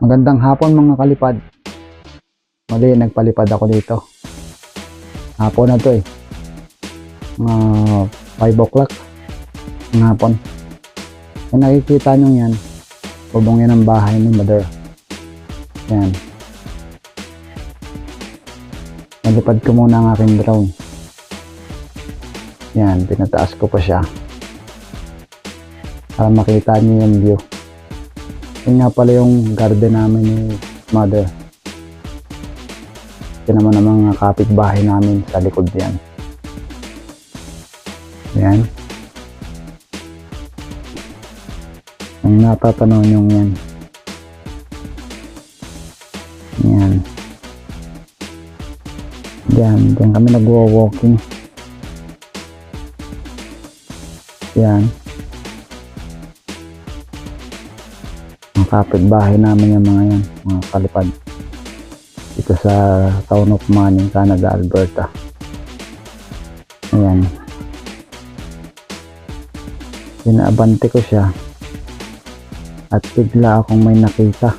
Magandang hapon mga kalipad. Mali, nagpalipad ako dito. Hapon na to eh. Mga 5 o'clock ng hapon. Kung nakikita nyo yan, bubong yan ang bahay ni mother. Yan. Nalipad ko muna ang aking drone. Yan, pinataas ko pa siya. Para makita niyo yung view. Yun nga pala yung garden namin ni mother. Ito naman ang mga kapitbahay namin sa likod yan. Yan. Ang natatanaw nyo yan. Yan. Yan. Diyan kami nagwo-walking. Yan. Ang kapitbahay namin yung mga yan. Mga kalipad. Dito sa town of Manning, Canada, Alberta. Ayan. Pinaabante ko siya. At bigla akong may nakita.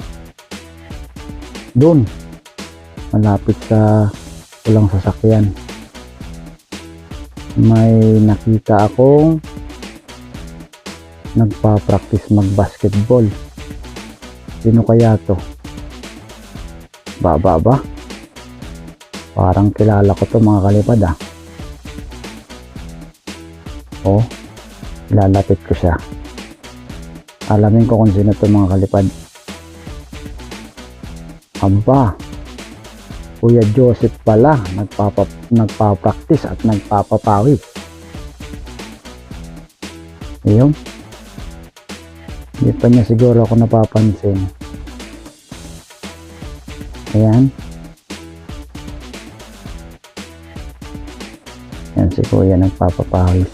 Doon. Malapit sa pulang sasakyan. May nakita akong nagpa-practice mag-basketball. Sino kaya to? Baba ba? Parang kilala ko to mga kalipad ah. Oh, lalapit ko siya. Alamin ko kung sino to mga kalipad. Aba, Kuya Joseph pala, nagpapa, nagpa-practice at nagpapapawis. Ayun. Hindi pa niya siguro ako napapansin. Ayan. Yan si Kuya nagpapapawis.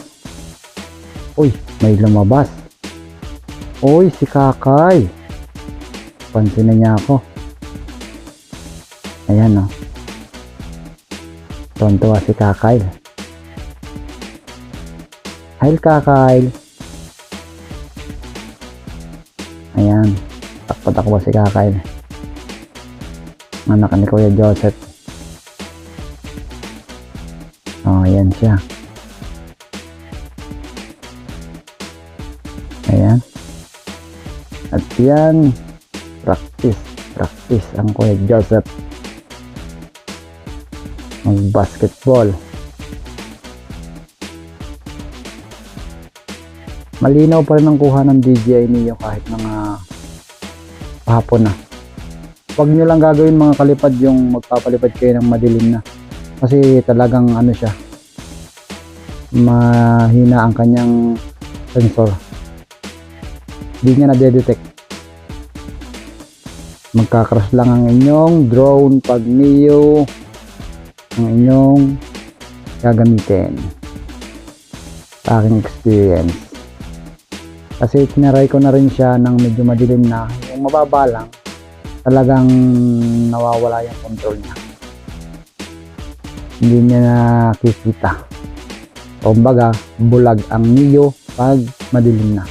Uy, may lumabas. Uy, si Kakay. Pansin na niya ako. Ayan o. Oh. Tontuwa si Kakay. Hi, Kakay. Ayan. Takpa-takbo si Kakay. Anak ni Kuya Joseph. Oh, ayan siya. Ayan. At yan, practice, practice ang Kuya Joseph. Mag-basketball. Malinaw pa rin ang kuha ng DJI niyo kahit mga hapon na. Huwag nyo lang gagawin mga kalipad yung magpapalipad kayo ng madilim na. Kasi talagang ano siya, mahina ang kanyang sensor. Hindi niya na-detect. Magkakross lang ang inyong drone pag Neo ang inyong gagamitin. Sa aking experience. Kasi tinaray ko na rin siya ng medyo madilim na yung mababa lang talagang nawawala yung control niya. Hindi niya nakikita. Kumbaga, bulag ang Neo pag madilim na.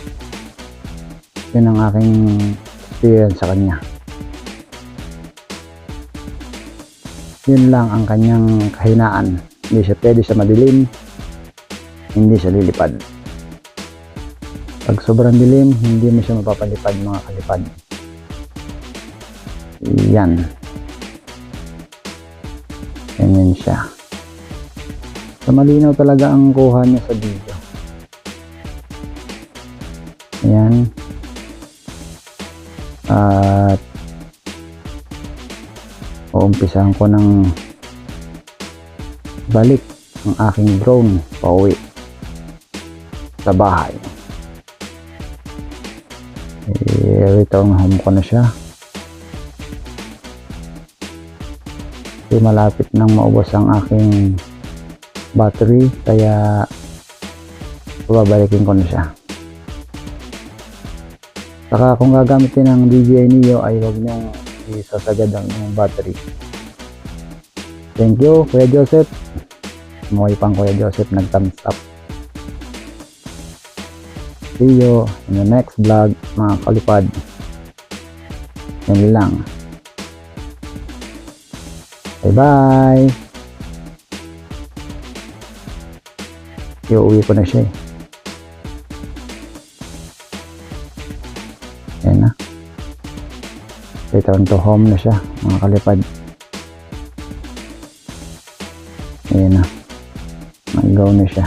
Yun ang aking experience sa kanya. Yun lang ang kanyang kahinaan. Hindi siya pwede sa madilim. Hindi siya lilipad. Pag sobrang dilim, hindi mo siya mapapalipad mga kalipad. Yan. Ganyan siya. So, malinaw talaga ang kuha niya sa video. Ayan. At uumpisahan ko ng balik ang aking drone pauwi sa bahay. I-return home ko na siya. Kasi malapit nang maubos ang aking battery kaya babalikin ko na siya. Saka kung gagamitin ng DJI Neo ay huwag niyong isasagad ang battery. Thank you, Kuya Joseph. Umuwi pang Kuya Joseph nag-thumbs up. See you in the next vlog, mga kalipad. Yan lang. Bye-bye. Iuwi ko na siya eh. Yan na. Return to home na siya, mga kalipad. Ayan na. Mag-go na siya.